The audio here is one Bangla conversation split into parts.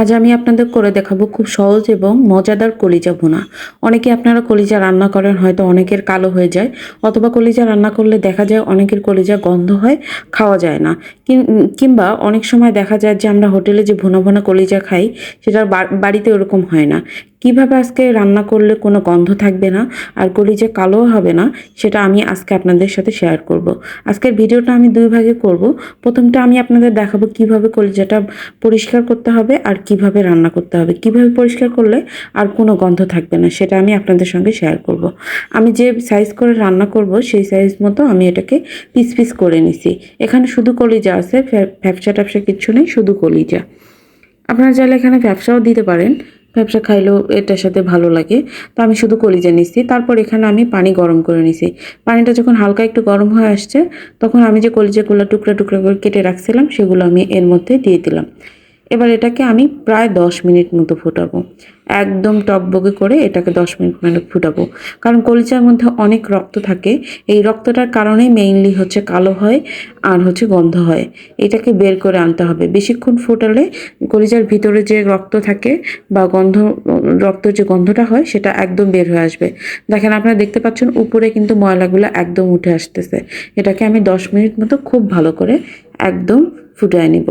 আজ আমি আপনাদের করে দেখাবো খুব সহজ এবং মজাদার কলিজা ভুনা। অনেকে আপনারা কলিজা রান্না করেন, হয়তো অনেকের কালো হয়ে যায়, অথবা কলিজা রান্না করলে দেখা যায় অনেকের কলিজা গন্ধ হয়, খাওয়া যায় না। কিংবা অনেক সময় দেখা যায় যে আমরা হোটেলে যে ভুনা ভুনা কলিজা খাই সেটা বাড়িতে ওরকম হয় না। কীভাবে আজকে রান্না করলে কোনো গন্ধ থাকবে না আর কলিজা কালো হবে না, সেটা আমি আজকে আপনাদের সাথে শেয়ার করব। আজকের ভিডিওটা আমি দুই ভাগে করব। প্রথমটা আমি আপনাদের দেখাবো কীভাবে কলিজাটা পরিষ্কার করতে হবে আর কীভাবে রান্না করতে হবে, কীভাবে পরিষ্কার করলে আর কোনো গন্ধ থাকবে না, সেটা আমি আপনাদের সঙ্গে শেয়ার করব। আমি যে সাইজ করে রান্না করব, সেই সাইজ মতো আমি এটাকে পিস পিস করে নিছি। এখানে শুধু কলিজা আছে, ফ্যা- ফ্যাপসা ট্যাপসা কিচ্ছু নেই, শুধু কলিজা। আপনারা চাইলে এখানে ব্যবসাও দিতে পারেন ব্যবসা খাইলেও এটার সাথে ভালো লাগে। তো আমি শুধু কলিজা নিচ্ছি তারপর এখানে আমি পানি গরম করে নিছি। পানিটা যখন হালকা একটু গরম হয়ে আসছে, তখন আমি যে কলিজাগুলো টুকরা টুকরা করে কেটে রাখছিলাম, সেগুলো আমি এর মধ্যে দিয়ে দিলাম। এবার এটাকে আমি প্রায় দশ মিনিট মতো ফোটাবো। একদম টকবগে করে এটাকে দশ মিনিট মানে ফুটাবো। কারণ কলিচার মধ্যে অনেক রক্ত থাকে। এই রক্তটার কারণেই মেইনলি হচ্ছে কালো হয় আর হচ্ছে গন্ধ হয়। এটাকে বের করে আনতে হবে। বেশিক্ষণ ফোটালে কলিচার ভিতরে যে রক্ত থাকে বা গন্ধ রক্তের যে গন্ধটা হয় সেটা একদম বের হয়ে আসবে। দেখেন আপনারা দেখতে পাচ্ছেন উপরে কিন্তু ময়লাগুলো একদম উঠে আসতেছে। এটাকে আমি দশ মিনিট মতো খুব ভালো করে একদম ফুটায় নিব।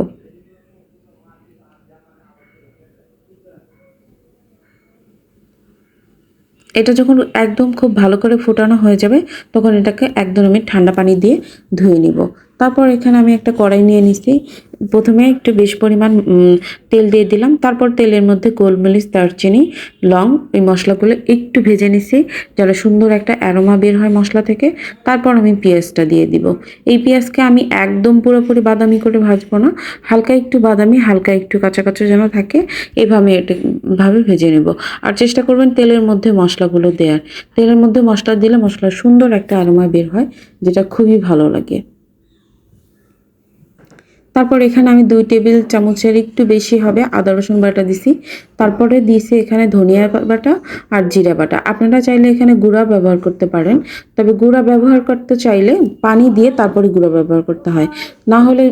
এটা যখন একদম খুব ভালো করে ফোটানো হয়ে যাবে, তখন এটাকে একদম আমি ঠান্ডা পানি দিয়ে ধুয়ে নিব। তারপর এখানে আমি একটা কড়াই নিয়ে নিছি। প্রথমে একটু বেশ পরিমাণ তেল দিয়ে দিলাম। তারপর তেলের মধ্যে গোলমরিচ, দারচিনি, লং এই মশলাগুলো একটু ভেজে নিছি, যেন সুন্দর একটা অ্যারোমা বের হয় মশলা থেকে। তারপর আমি পেঁয়াজটা দিয়ে দিব। এই পেঁয়াজকে আমি একদম পুরোপুরি বাদামি করে ভাজবো না। হালকা একটু বাদামি, হালকা একটু কাঁচা কাঁচা যেন থাকে, এভাবে এটা, ভাবে ভেজে নেব। আর চেষ্টা করবেন তেলের মধ্যে মশলাগুলো দেওয়ার তেলের মধ্যে মশলা দিলে মশলার সুন্দর একটা অ্যারোমা বের হয়, যেটা খুবই ভালো লাগে। তারপর এখানে আমি দুই টেবিল চামচের একটু বেশি হবে আদা, রসুন বাটা দিছি। তারপরে দিয়েছি এখানে ধনিয়া বাটা আর জিরা বাটা। আপনারা চাইলে এখানে গুঁড়া ব্যবহার করতে পারেন। তবে গুঁড়া ব্যবহার করতে চাইলে পানি দিয়ে তারপরে গুঁড়া ব্যবহার করতে হয়। না হলে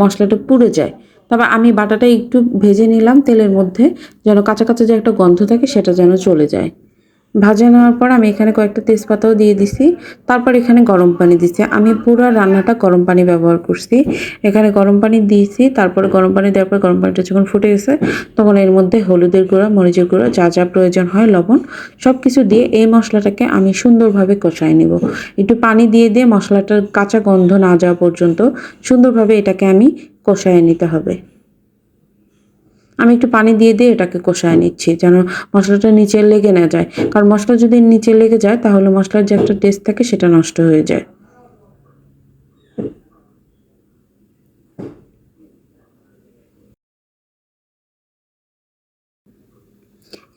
মশলাটা পুড়ে যায়। তবে আমি বাটাটা একটু ভেজে নিলাম তেলের মধ্যে, যেন কাঁচা কাঁচা যে একটা গন্ধ থাকে সেটা যেন চলে যায়। ভাজা নেওয়ার পর আমি এখানে কয়েকটা তেজপাতাও দিয়ে দিছি। তারপর এখানে গরম পানি দিছি। আমি পুরো রান্নাটা গরম পানি ব্যবহার করছি। এখানে গরম পানি দিয়েছি। তারপর গরম পানি দেওয়ার পর গরম পানিটা যখন ফুটে গেছে, তখন এর মধ্যে হলুদের গুঁড়া, মরিচের গুঁড়া, যা যা প্রয়োজন হয়, লবণ সব কিছু দিয়ে এই মশলাটাকে আমি সুন্দরভাবে কষাই নেব। একটু পানি দিয়ে দিয়ে মশলাটার কাঁচা গন্ধ না যাওয়া পর্যন্ত সুন্দরভাবে এটাকে আমি কষায় নিতে হবে। আমি একটু পানি দিয়ে দিয়ে এটাকে কষায় নিচ্ছি, যেন মশলাটা নিচে লেগে না যায়। কারণ মশলা যদি নিচে লেগে যায়, তাহলে মশলার যে একটা টেস্ট থাকে, সেটা নষ্ট হয়ে যায়।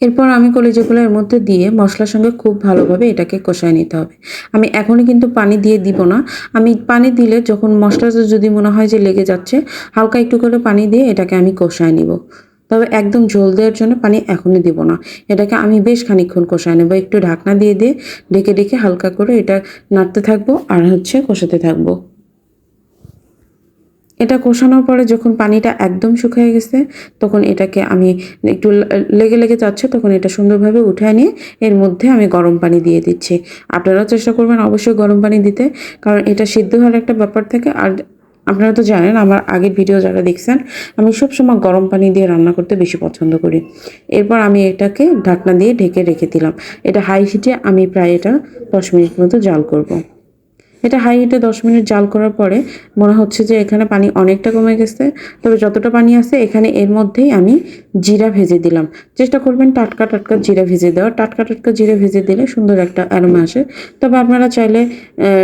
এরপর আমি কলিজাগুলো এর মধ্যে দিয়ে মশলার সঙ্গে খুব ভালোভাবে এটাকে কষায় নিতে হবে। আমি এখনই কিন্তু পানি দিয়ে দিব না। আমি পানি দিলে যখন মশলাটা যদি মনে হয় যে লেগে যাচ্ছে, হালকা একটু করে পানি দিয়ে এটাকে আমি কষায় নিব। তবে একদম ঝোল দেওয়ার জন্য পানি এখনই দিব না। এটাকে আমি বেশ খানিকক্ষণ কষায় নেব। একটু ঢাকনা দিয়ে দিয়ে ডেকে ডেকে হালকা করে এটা নাড়তে থাকব আর হচ্ছে কষাতে থাকব। এটা কষানোর পরে যখন পানিটা একদম শুকিয়ে গেছে, তখন এটাকে আমি একটু লেগে লেগে যাচ্ছে, তখন এটা সুন্দরভাবে উঠায় নিয়ে এর মধ্যে আমি গরম পানি দিয়ে দিচ্ছি। আপনারাও চেষ্টা করবেন অবশ্যই গরম পানি দিতে, কারণ এটা সিদ্ধ হওয়ার একটা ব্যাপার থাকে। আর আপনারা তো জানেন আমার আগের ভিডিও যারা দেখছেন, আমি সবসময় গরম পানি দিয়ে রান্না করতে বেশি পছন্দ করি এরপর আমি এটাকে ঢাকনা দিয়ে ঢেকে রেখে দিলাম এটা হাই হিটে আমি প্রায় এটা দশ মিনিট মতো জাল করব। এটা হাই হিটে দশ মিনিট জাল করার পরে মনে হচ্ছে যে এখানে পানি অনেকটা কমে গেছে। তবে যতটা পানি আছে এখানে এর মধ্যেই আমি জিরা ভেজে দিলাম। চেষ্টা করবেন টাটকা টাটকা জিরা ভেজে দেওয়ার টাটকা টাটকা জিরা ভেজে দিলে সুন্দর একটা অ্যারোমা আসে। তবে আপনারা চাইলে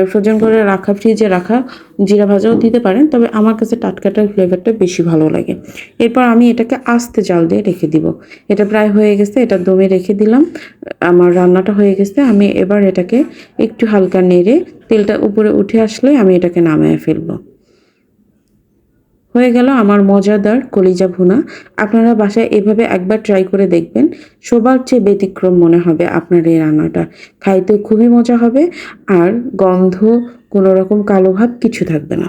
ফ্রোজেন করে রাখা ফ্রিজে রাখা জিরা ভাজাও দিতে পারেন। তবে আমার কাছে টাটকাটার ফ্লেভারটা বেশি ভালো লাগে। এরপর আমি এটাকে আস্তে জাল দিয়ে রেখে দিব। এটা প্রায় হয়ে গেছে, এটা দমে রেখে দিলাম। আমার রান্নাটা হয়ে গেছে। আমি এবার এটাকে একটু হালকা নেড়ে তেলটা উপরে উঠে আসলে আমি এটাকে নামিয়ে ফেলব। হয়ে গেল আমার মজাদার কলিজা ভুনা। আপনারা বাসায় এভাবে একবার ট্রাই করে দেখবেন। সবার চেয়ে ব্যতিক্রম মনে হবে আপনার এই রান্নাটা। খাইতে খুবই মজা হবে। আর গন্ধ, কোনো রকম কালো ভাব কিছু থাকবে না।